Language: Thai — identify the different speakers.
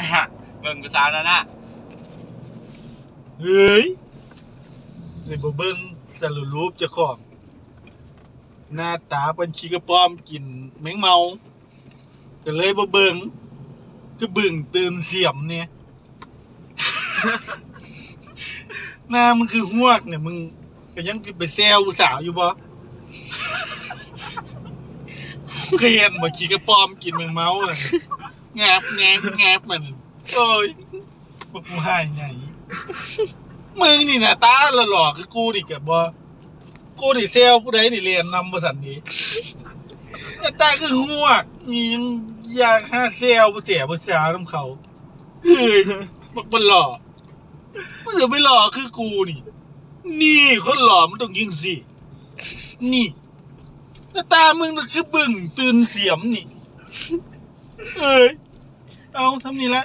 Speaker 1: นะนะเบิ่งกูสาวแล้วนะ
Speaker 2: เฮ้ยเลยบ่เบิ่งสรุปรูปเจ้าของ หน้าตาเป็นขี้กระป้อมกินแมงเมาก็เลยบ่เบิ่งก็บึ่งตื่นเสียมเนี่ย หน้ามึงคือหวกเนี่ยมึงก็ยังไปแซวสาวอยู่บ่เคยเห็นบ่ขี้กระป้อมกินแมงเมาน่ะ แงบแงบแงบมันโอ้ยบ่กูหายไงมึงนี่นะตาหล่อๆคือกูนี่กับบ่กูนี่เซลผู้ใดนี่เรียนนำบริษัทนี้แต่ตาคือหัวกมีอยากหาเซลผู้เสียผู้สาวน้ำเขาเฮ้ยบักมันหล่อมันจะไม่หล่อคือกูนี่ นี่คนหล่อมันต้องยิงสินี่แต่ตามึงน่ะคือบึ่งตื่นเสียมนี่เอ้ย เอาทำนี่ละ